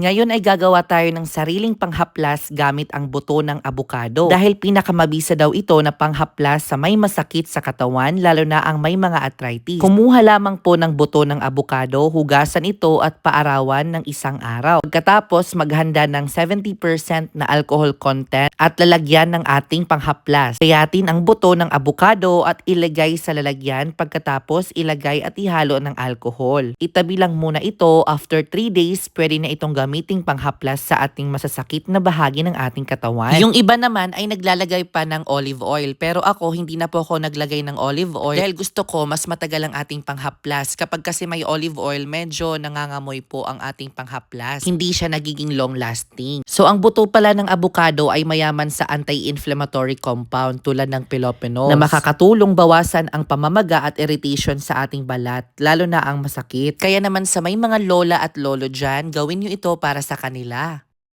Ngayon ay gagawa tayo ng sariling panghaplas gamit ang buto ng abukado. Dahil pinakamabisa daw ito na panghaplas sa may masakit sa katawan lalo na ang may mga arthritis. Kumuha lamang po ng buto ng abukado, hugasan ito at paarawan ng isang araw. Pagkatapos maghanda ng 70% na alcohol content at lalagyan ng ating panghaplas. Kayatin ang buto ng abukado at ilagay sa lalagyan pagkatapos ilagay at ihalo ng alcohol. Itabi lang muna ito after 3 days pwede na itong gamiting panghaplas sa ating masasakit na bahagi ng ating katawan. Yung iba naman ay naglalagay pa ng olive oil pero ako hindi na po ako naglagay ng olive oil dahil gusto ko mas matagal ang ating panghaplas. Kapag kasi may olive oil medyo nangangamoy po ang ating panghaplas. Hindi siya nagiging long lasting. So ang buto pala ng avocado ay mayaman sa anti-inflammatory compound tulad ng pilopenols na makakatulong bawasan ang pamamaga at irritation sa ating balat lalo na ang masakit. Kaya naman sa may mga lola at lolo dyan, gawin nyo ito para sa kanila.